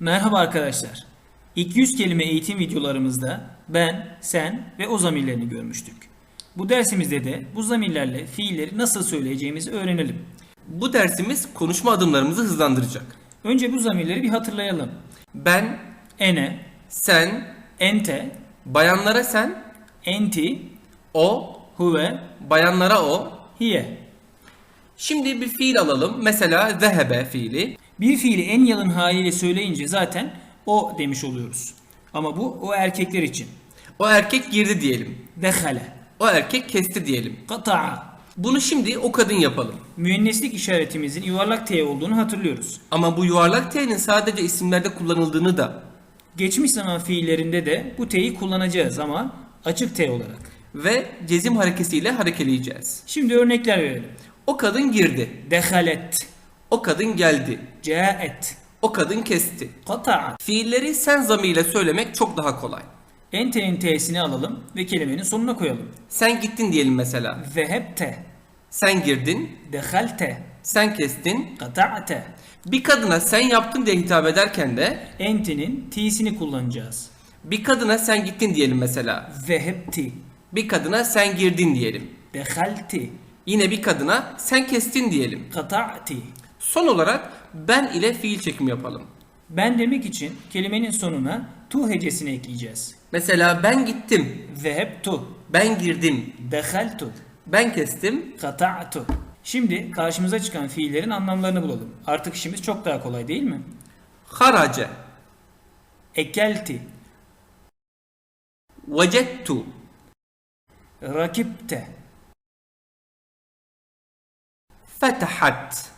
Merhaba arkadaşlar. İlk 100 kelime eğitim videolarımızda ben, sen ve o zamirlerini görmüştük. Bu dersimizde de bu zamirlerle fiilleri nasıl söyleyeceğimizi öğrenelim. Bu dersimiz konuşma adımlarımızı hızlandıracak. Önce bu zamirleri bir hatırlayalım. Ben, Ene, sen, ente, bayanlara sen, enti, o, huve, bayanlara o. hiye. Şimdi bir fiil alalım. Mesela zehebe fiili. Bir fiili en yalın haliyle söyleyince zaten o demiş oluyoruz. Ama bu o erkekler için. O erkek girdi diyelim. Dehale, O erkek kesti diyelim. kata'a. Bunu şimdi o kadın yapalım. Müenneslik işaretimizin yuvarlak T olduğunu hatırlıyoruz. Ama bu yuvarlak T'nin sadece isimlerde kullanıldığını da Geçmiş zaman fiillerinde de bu T'yi kullanacağız ama açık T olarak. ve cezim harekesiyle harekeleyeceğiz. Şimdi örnekler verelim. O kadın girdi. Dehalet, O kadın geldi. caet, O kadın kesti. kata'at. Fiilleri sen zamiriyle söylemek çok daha kolay. Ente'nin T'sini alalım ve kelimenin sonuna koyalım. Sen gittin diyelim mesela. Zehebte, Sen girdin, dehalte, sen kestin. kata'ate. Bir kadına sen yaptın diye hitap ederken de Ente'nin T'sini kullanacağız. bir kadına sen gittin diyelim mesela. Zehebti, Bir kadına sen girdin diyelim. dehalti, Yine bir kadına sen kestin diyelim. kata'ti. Son olarak ben ile fiil çekimi yapalım. Ben demek için kelimenin sonuna tu hecesini ekleyeceğiz. Mesela ben gittim, Zehebtu, ben girdim, dehaltu, ben kestim. kata'tu. Şimdi karşımıza çıkan fiillerin anlamlarını bulalım. Artık işimiz çok daha kolay değil mi? Harace, Ekelti, vecettu, rakipte, fetahat,